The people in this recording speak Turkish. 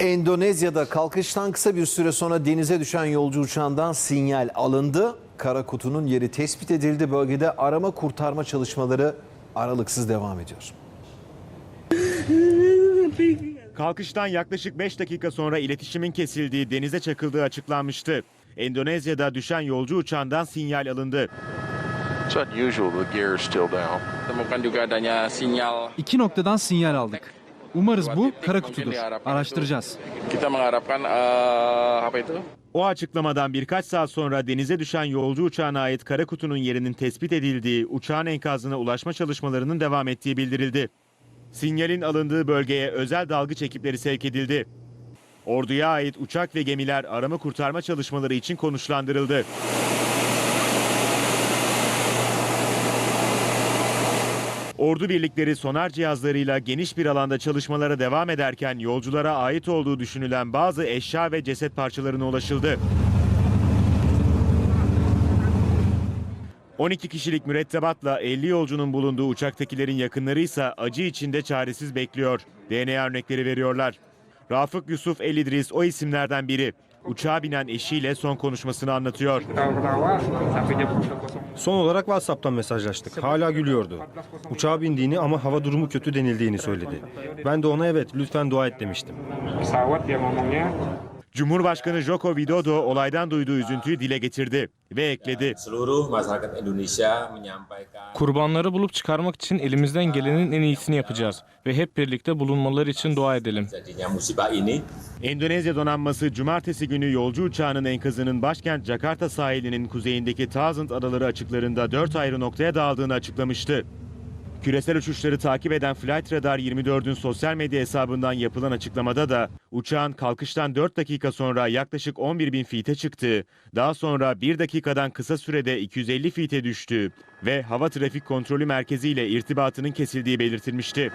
Endonezya'da kalkıştan kısa bir süre sonra denize düşen yolcu uçağından sinyal alındı. Kara kutunun yeri tespit edildi. Bölgede arama kurtarma çalışmaları aralıksız devam ediyor. Kalkıştan yaklaşık 5 dakika sonra iletişimin kesildiği denize çakıldığı açıklanmıştı. Endonezya'da düşen yolcu uçağından sinyal alındı. It's unusual the gear is still down. Temukan juga adanya sinyal. İki noktadan sinyal aldık. Umarız bu kara kutudur. Araştıracağız. O açıklamadan birkaç saat sonra denize düşen yolcu uçağına ait kara kutunun yerinin tespit edildiği, uçağın enkazına ulaşma çalışmalarının devam ettiği bildirildi. Sinyalin alındığı bölgeye özel dalgıç ekipleri sevk edildi. Orduya ait uçak ve gemiler arama kurtarma çalışmaları için konuşlandırıldı. Ordu birlikleri sonar cihazlarıyla geniş bir alanda çalışmalara devam ederken yolculara ait olduğu düşünülen bazı eşya ve ceset parçalarına ulaşıldı. 12 kişilik mürettebatla 50 yolcunun bulunduğu uçaktakilerin yakınları ise acı içinde çaresiz bekliyor. DNA örnekleri veriyorlar. Rafık Yusuf El İdris o isimlerden biri. Uçağa binen eşiyle son konuşmasını anlatıyor. Son olarak WhatsApp'tan mesajlaştık. Hala gülüyordu. Uçağa bindiğini ama hava durumu kötü denildiğini söyledi. Ben de ona evet lütfen dua et demiştim. Cumhurbaşkanı Joko Widodo olaydan duyduğu üzüntüyü dile getirdi ve ekledi. seluruh masyarakat Indonesia menyampaikan Kurbanları bulup çıkarmak için elimizden gelenin en iyisini yapacağız ve hep birlikte bulunmaları için dua edelim. Endonezya donanması cumartesi günü yolcu uçağının enkazının başkent Jakarta sahilinin kuzeyindeki Tazent adaları açıklarında 4 ayrı noktaya dağıldığını açıklamıştı. Küresel uçuşları takip eden Flight Radar 24'ün sosyal medya hesabından yapılan açıklamada da uçağın kalkıştan 4 dakika sonra yaklaşık 11 bin fite çıktığı, daha sonra 1 dakikadan kısa sürede 250 fite düştüğü ve hava trafik kontrolü merkeziyle irtibatının kesildiği belirtilmişti.